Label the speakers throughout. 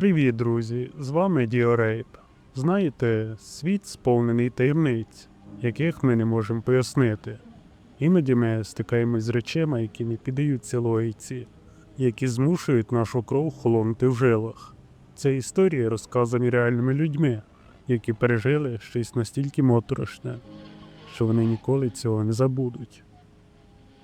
Speaker 1: Привіт, друзі! З вами Діорейп. Знаєте, світ сповнений таємниць, яких ми не можемо пояснити. Іноді ми стикаємось з речами, які не піддаються логіці, які змушують нашу кров холонути в жилах. Це історії розказані реальними людьми, які пережили щось настільки моторошне, що вони ніколи цього не забудуть.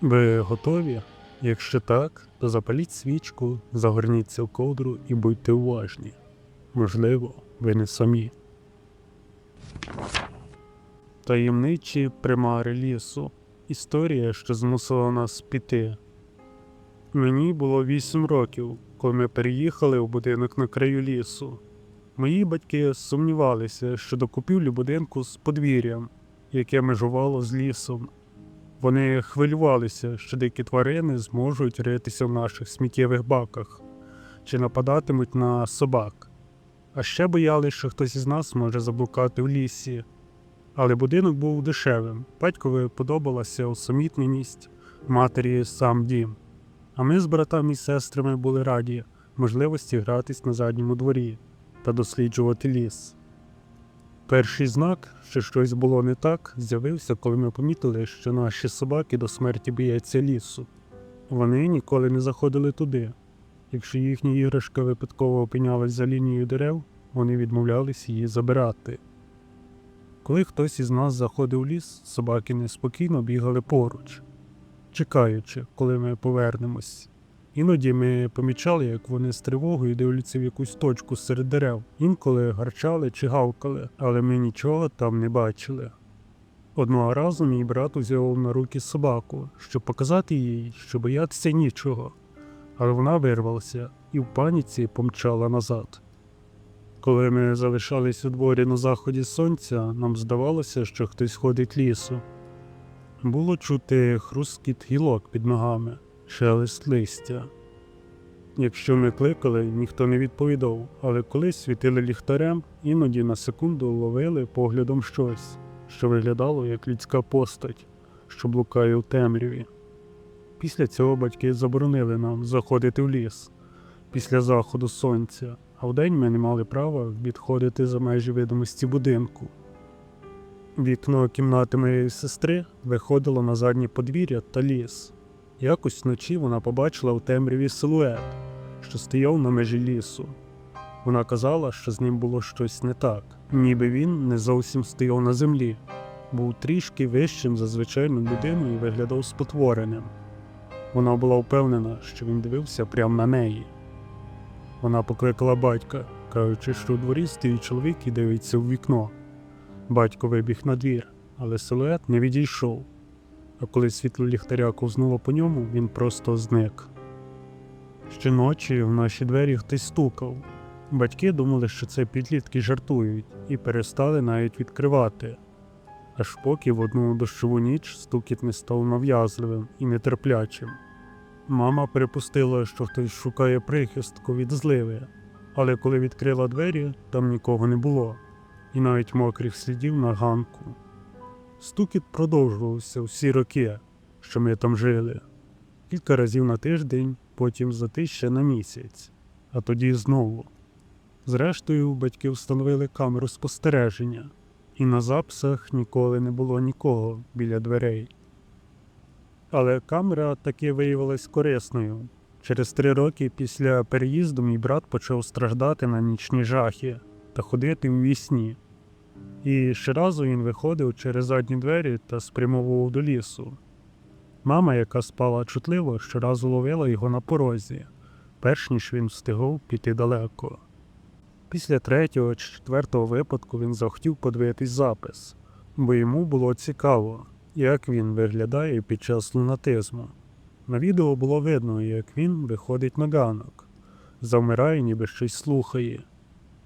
Speaker 1: Ви готові? Якщо так, то запаліть свічку, загорніться в ковдру і будьте уважні. Можливо, ви не самі. Таємничі примари лісу. Історія, що змусила нас піти. Мені було вісім років, коли ми переїхали в будинок на краю лісу. Мої батьки сумнівалися щодо купівлі будинку з подвір'ям, яке межувало з лісом. Вони хвилювалися, що дикі тварини зможуть ритися в наших сміттєвих баках чи нападатимуть на собак. А ще боялись, що хтось із нас може заблукати в лісі. Але будинок був дешевим. Батькові подобалася усамітненість, матері сам дім. А ми з братами і сестрами були раді можливості гратись на задньому дворі та досліджувати ліс. Перший знак, що щось було не так, з'явився, коли ми помітили, що наші собаки до смерті бояться лісу. Вони ніколи не заходили туди. Якщо їхня іграшка випадково опинялась за лінією дерев, вони відмовлялись її забирати. Коли хтось із нас заходив у ліс, собаки неспокійно бігали поруч, чекаючи, коли ми повернемось. Іноді ми помічали, як вони з тривогою дивляться в якусь точку серед дерев, інколи гарчали чи гавкали, але ми нічого там не бачили. Одного разу мій брат узяв на руки собаку, щоб показати їй, що боятися нічого, але вона вирвалася і в паніці помчала назад. Коли ми залишались у дворі на заході сонця, нам здавалося, що хтось ходить лісу. Було чути хрускіт гілок під ногами шелест листя. Якщо ми кликали, ніхто не відповідав, але колись світили ліхтарем, іноді на секунду ловили поглядом щось, що виглядало як людська постать, що блукає в темряві. Після цього батьки заборонили нам заходити в ліс після заходу сонця, а вдень ми не мали права відходити за межі видимості будинку. Вікно кімнати моєї сестри виходило на заднє подвір'я та ліс. Якось вночі вона побачила у темряві силует, що стояв на межі лісу. Вона казала, що з ним було щось не так, ніби він не зовсім стояв на землі, був трішки вищим за звичайну людину і виглядав спотвореним. Вона була впевнена, що він дивився прямо на неї. Вона покликала батька, кажучи, що у дворі стоїть чоловік і дивиться в вікно. Батько вибіг на двір, але силует не відійшов а коли світло ліхтаря ковзнуло по ньому, він просто зник. Щоночі в наші двері хтось стукав. Батьки думали, що це підлітки жартують, і перестали навіть відкривати. Аж поки в одну дощову ніч стукіт не став нав'язливим і нетерплячим. Мама припустила, що хтось шукає прихистку від зливи, але коли відкрила двері, там нікого не було, і навіть мокрих слідів на ганку. Стукіт продовжувався всі роки, що ми там жили. Кілька разів на тиждень, потім затища на місяць, а тоді знову. Зрештою, батьки встановили камеру спостереження, і на записах ніколи не було нікого біля дверей. Але камера таки виявилась корисною. Через три роки після переїзду мій брат почав страждати на нічні жахи та ходити в вісні. І щоразу він виходив через задні двері та спрямовував до лісу. Мама, яка спала чутливо, щоразу ловила його на порозі, перш ніж він встигав піти далеко. Після третього чи четвертого випадку він захотів подивитись запис, бо йому було цікаво, як він виглядає під час лунатизму. На відео було видно, як він виходить на ганок, завмирає, ніби щось слухає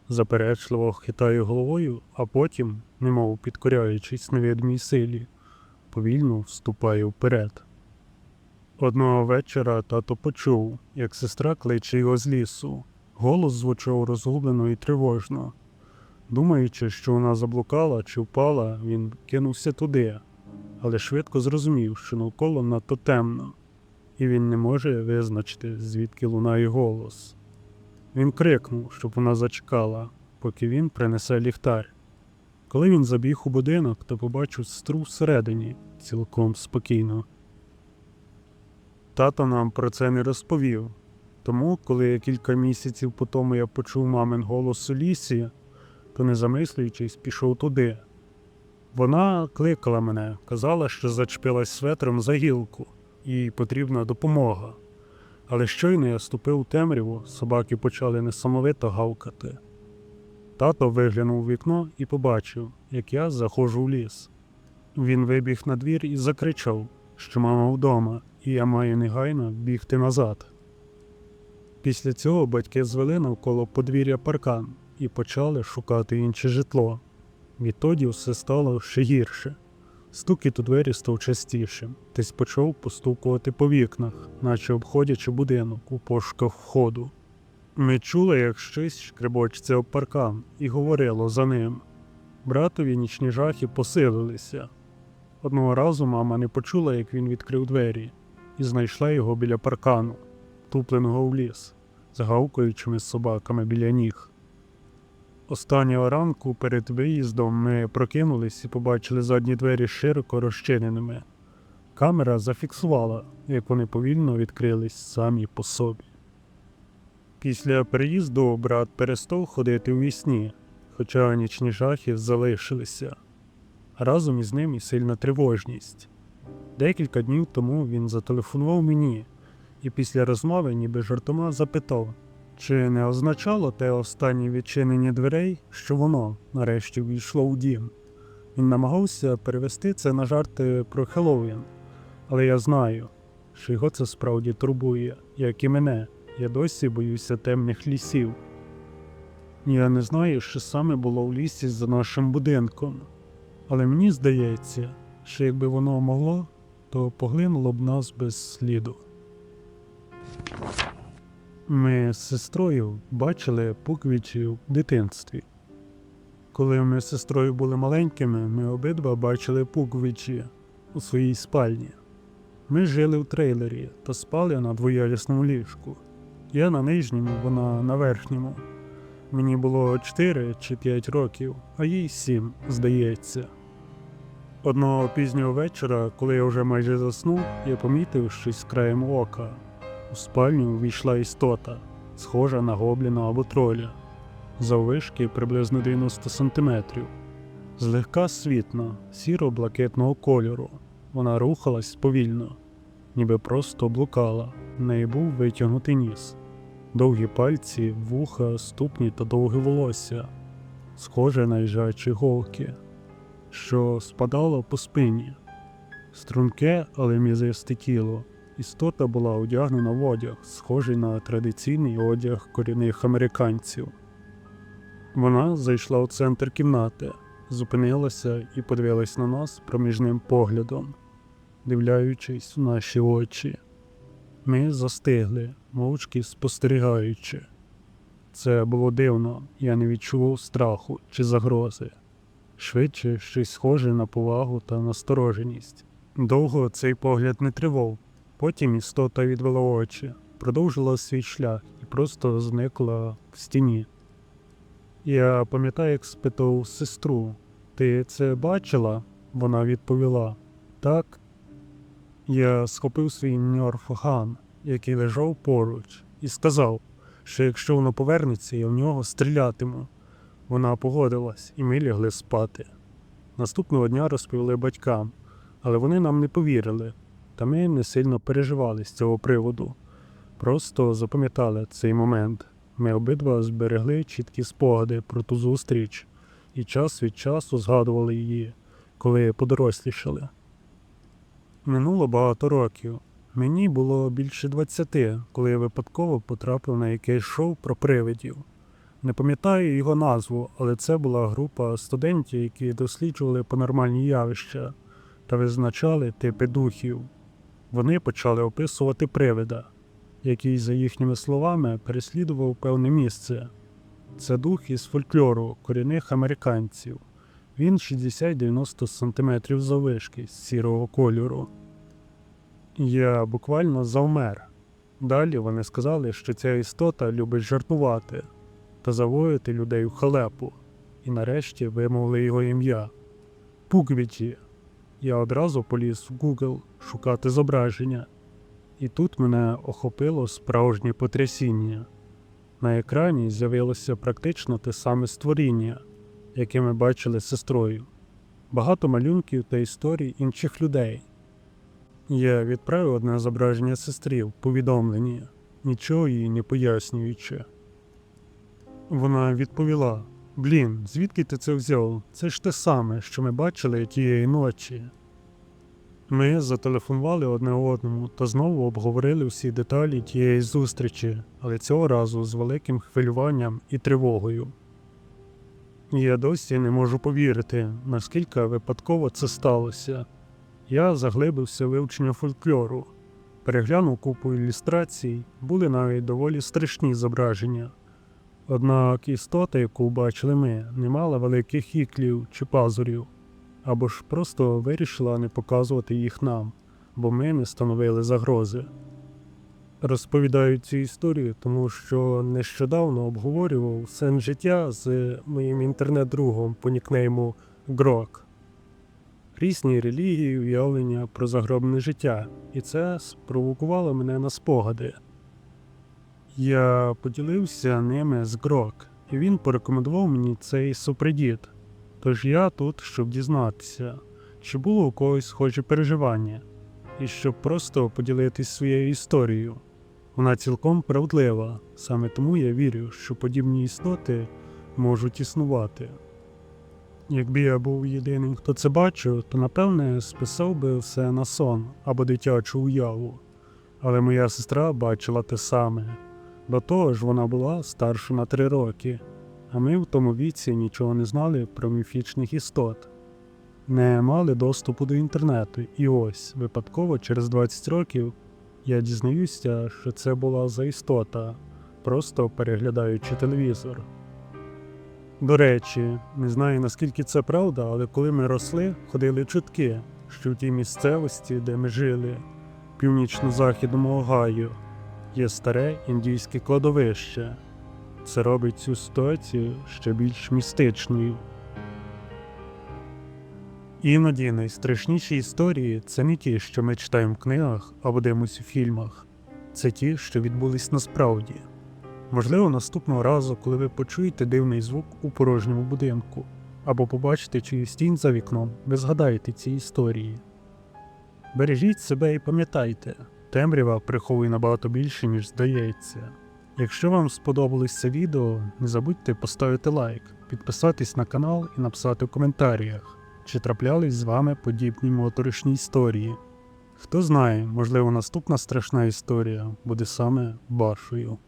Speaker 1: заперечливо хитає головою, а потім, немов підкоряючись невидимій силі, повільно вступає вперед. Одного вечора тато почув, як сестра кличе його з лісу. Голос звучав розгублено і тривожно. Думаючи, що вона заблукала чи впала, він кинувся туди, але швидко зрозумів, що навколо надто темно, і він не може визначити, звідки лунає голос. Він крикнув, щоб вона зачекала, поки він принесе ліхтар. Коли він забіг у будинок, то побачив сестру всередині, цілком спокійно. Тато нам про це не розповів. Тому, коли кілька місяців по тому я почув мамин голос у лісі, то не замислюючись, пішов туди. Вона кликала мене, казала, що зачепилась светром за гілку, і потрібна допомога. Але щойно я ступив у темряву, собаки почали несамовито гавкати. Тато виглянув у вікно і побачив, як я заходжу в ліс. Він вибіг на двір і закричав, що мама вдома, і я маю негайно бігти назад. Після цього батьки звели навколо подвір'я паркан і почали шукати інше житло. Відтоді все стало ще гірше. Стукіт у двері став частішим, десь почав постукувати по вікнах, наче обходячи будинок у пошуках входу. Ми чули, як щось шкребочеться об паркан, і говорило за ним. Братові нічні жахи посилилися. Одного разу мама не почула, як він відкрив двері, і знайшла його біля паркану, тупленого в ліс, з гавкаючими собаками біля ніг. Останнього ранку перед виїздом ми прокинулись і побачили задні двері широко розчиненими. Камера зафіксувала, як вони повільно відкрились самі по собі. Після переїзду брат перестав ходити у вісні, хоча нічні жахи залишилися. Разом із ним і сильна тривожність. Декілька днів тому він зателефонував мені і після розмови ніби жартома запитав, чи не означало те останнє відчинення дверей, що воно нарешті війшло у дім. Він намагався перевести це на жарти про Хеллоуін, але я знаю, що його це справді турбує, як і мене. Я досі боюся темних лісів. Я не знаю, що саме було в лісі за нашим будинком, але мені здається, що якби воно могло, то поглинуло б нас без сліду. Ми з сестрою бачили пуквічі в дитинстві. Коли ми з сестрою були маленькими, ми обидва бачили пуквічі у своїй спальні. Ми жили в трейлері та спали на двоялісному ліжку. Я на нижньому, вона на верхньому. Мені було 4 чи 5 років, а їй 7, здається. Одного пізнього вечора, коли я вже майже заснув, я помітив щось краєм ока. У спальню увійшла істота, схожа на гобліна або троля, заввишки приблизно 90 сантиметрів. Злегка світна, сіро-блакитного кольору. Вона рухалась повільно, ніби просто блукала. В неї був витягнутий ніс, довгі пальці, вуха, ступні та довге волосся, схоже на їжачі голки, що спадало по спині. Струнке, але м'язисте тіло. Істота була одягнена в одяг, схожий на традиційний одяг корінних американців. Вона зайшла у центр кімнати, зупинилася і подивилась на нас проміжним поглядом, дивляючись в наші очі. Ми застигли, мовчки спостерігаючи. Це було дивно, я не відчував страху чи загрози. Швидше щось схоже на повагу та настороженість. Довго цей погляд не тривав. Потім істота відвела очі, продовжила свій шлях і просто зникла в стіні. Я пам'ятаю, як спитав сестру: Ти це бачила? Вона відповіла Так. Я схопив свій ньорфган, який лежав поруч, і сказав, що якщо воно повернеться, я в нього стрілятиму. Вона погодилась, і ми лягли спати. Наступного дня розповіли батькам, але вони нам не повірили, та ми не сильно переживали з цього приводу. Просто запам'ятали цей момент. Ми обидва зберегли чіткі спогади про ту зустріч і час від часу згадували її, коли подорослішали. Минуло багато років. Мені було більше 20, коли я випадково потрапив на якесь шоу про привидів. Не пам'ятаю його назву, але це була група студентів, які досліджували панормальні явища та визначали типи духів. Вони почали описувати привида, який, за їхніми словами, переслідував певне місце. Це дух із фольклору корінних американців. Він 60-90 см заввишки з сірого кольору. Я буквально завмер. Далі вони сказали, що ця істота любить жартувати та завоювати людей в халепу, і нарешті вимовили його ім'я Пуквіті. Я одразу поліз в Google шукати зображення, і тут мене охопило справжнє потрясіння. На екрані з'явилося практично те саме створіння, яке ми бачили з сестрою. Багато малюнків та історій інших людей. Я відправив одне зображення сестрі в повідомленні, нічого їй не пояснюючи. Вона відповіла: Блін, звідки ти це взяв? Це ж те саме, що ми бачили тієї ночі. Ми зателефонували одне одному та знову обговорили всі деталі тієї зустрічі, але цього разу з великим хвилюванням і тривогою. Я досі не можу повірити, наскільки випадково це сталося. Я заглибився вивчення фольклору, переглянув купу ілюстрацій, були навіть доволі страшні зображення. Однак істота, яку бачили ми, не мала великих іклів чи пазурів, або ж просто вирішила не показувати їх нам, бо ми не становили загрози. Розповідаю цю історію, тому що нещодавно обговорював сенс життя з моїм інтернет-другом по нікнейму Грок. Різні релігії, уявлення про загробне життя, і це спровокувало мене на спогади. Я поділився ними з Грок, і він порекомендував мені цей супредіт. Тож я тут, щоб дізнатися, чи було у когось схожі переживання, і щоб просто поділитись своєю історією. Вона цілком правдлива, саме тому я вірю, що подібні істоти можуть існувати. Якби я був єдиним, хто це бачив, то напевне списав би все на сон або дитячу уяву. Але моя сестра бачила те саме. До того ж, вона була старша на три роки, а ми в тому віці нічого не знали про міфічних істот. Не мали доступу до інтернету, і ось випадково через 20 років я дізнаюся, що це була за істота, просто переглядаючи телевізор. До речі, не знаю наскільки це правда, але коли ми росли, ходили чутки, що в тій місцевості, де ми жили, північно-західному Огайо, є старе індійське кладовище. Це робить цю ситуацію ще більш містичною. Іноді найстрашніші історії це не ті, що ми читаємо в книгах або дивимося у фільмах, це ті, що відбулись насправді. Можливо, наступного разу, коли ви почуєте дивний звук у порожньому будинку, або побачите чиюсь тінь за вікном, ви згадаєте ці історії. Бережіть себе і пам'ятайте, темрява приховує набагато більше, ніж здається. Якщо вам сподобалось це відео, не забудьте поставити лайк, підписатись на канал і написати в коментарях, чи траплялись з вами подібні моторошні історії. Хто знає, можливо, наступна страшна історія буде саме вашою.